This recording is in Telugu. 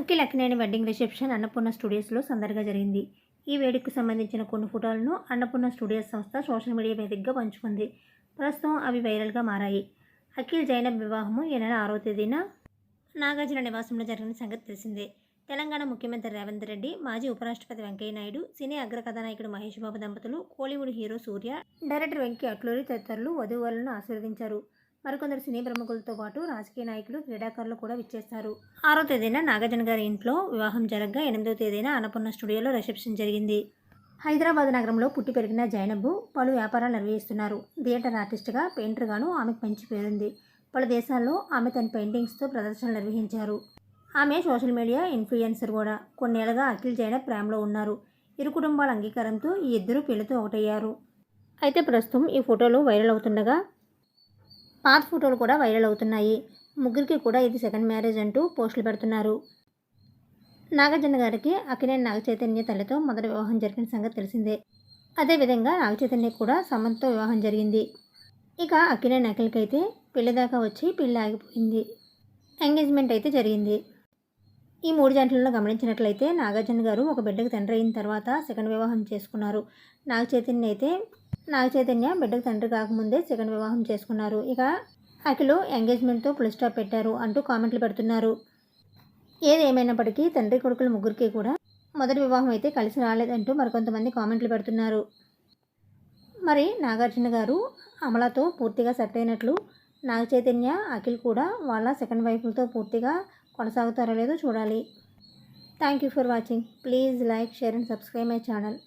అఖిల్ అక్కినేని వెడ్డింగ్ రిసెప్షన్ అన్నపూర్ణ స్టూడియోస్లో సందడిగా జరిగింది. ఈ వేడుకకు సంబంధించిన కొన్ని ఫోటోలను అన్నపూర్ణ స్టూడియోస్ సంస్థ సోషల్ మీడియా వేదికగా పంచుకుంది. ప్రస్తుతం అవి వైరల్గా మారాయి. అఖిల్ జైనబ్ వివాహము ఈ నెల ఆరో తేదీన నాగార్జున నివాసంలో జరిగిన సంగతి తెలిసిందే. తెలంగాణ ముఖ్యమంత్రి రేవంత్ రెడ్డి మాజీ ఉపరాష్ట్రపతి వెంకయ్య నాయుడు సినీ అగ్ర కథానాయకుడు మహేష్ బాబు దంపతులు కోలీవుడ్ హీరో సూర్య డైరెక్టర్ వెంకీ అట్లూరి తదితరులు వధువులను ఆశీర్వదించారు. మరికొందరు సినీ ప్రముఖులతో పాటు రాజకీయ నాయకులు క్రీడాకారులు కూడా విచ్చేస్తారు. ఆరో తేదీన నాగార్జున గారి ఇంట్లో వివాహం జరగగా ఎనిమిదో తేదీన అన్నపూర్ణ స్టూడియోలో రిసెప్షన్ జరిగింది. హైదరాబాద్ నగరంలో పుట్టి పెరిగిన జైనబ్ పలు వ్యాపారాలు నిర్వహిస్తున్నారు. థియేటర్ ఆర్టిస్ట్గా పెయింటర్గాను ఆమెకు మంచి పేరుంది. పలు దేశాల్లో ఆమె తన పెయింటింగ్స్తో ప్రదర్శనలు నిర్వహించారు. ఆమె సోషల్ మీడియా ఇన్ఫ్లుయెన్సర్ కూడా. కొన్నేళ్ళుగా అఖిల్ జైనబ్ ప్రేమలో ఉన్నారు. ఇరు కుటుంబాల అంగీకారంతో ఈ ఇద్దరు పెళ్ళితో ఒకటయ్యారు. అయితే ప్రస్తుతం ఈ ఫోటోలు వైరల్ అవుతుండగా పాత ఫోటోలు కూడా వైరల్ అవుతున్నాయి. ముగ్గురికి కూడా ఇది సెకండ్ మ్యారేజ్ అంటూ పోస్టులు పెడుతున్నారు. నాగార్జున గారికి అక్కినేని నాగచైతన్య తల్లితో మొదటి వివాహం జరిగిన సంగతి తెలిసిందే. అదేవిధంగా నాగచైతన్య కూడా సమంతతో వివాహం జరిగింది. ఇక అక్కినేని అఖిల్కైతే అయితే పెళ్ళి దాకా వచ్చి పెళ్ళి ఆగిపోయింది. ఎంగేజ్మెంట్ అయితే జరిగింది. ఈ మూడు జంటలను గమనించినట్లయితే నాగార్జున గారు ఒక బిడ్డకు తండ్రి అయిన తర్వాత సెకండ్ వివాహం చేసుకున్నారు. నాగ చైతన్య అయితే నాగ చైతన్య బిడ్డకు తండ్రి కాకముందే సెకండ్ వివాహం చేసుకున్నారు. ఇక అఖిలు ఎంగేజ్మెంట్తో ఫుల్ స్టాప్ పెట్టారు అంటూ కామెంట్లు పెడుతున్నారు. ఏది ఏమైనప్పటికీ తండ్రి కొడుకుల ముగ్గురికి కూడా మొదటి వివాహం అయితే కలిసి రాలేదంటూ మరికొంతమంది కామెంట్లు పెడుతున్నారు. మరి నాగార్జున గారు అమలతో పూర్తిగా సెట్ అయినట్లు నాగ చైతన్య అఖిల్ కూడా వాళ్ళ సెకండ్ వైఫ్లతో పూర్తిగా కొనసాగుతారో లేదో చూడాలి. Thank you for watching please like share and subscribe my channel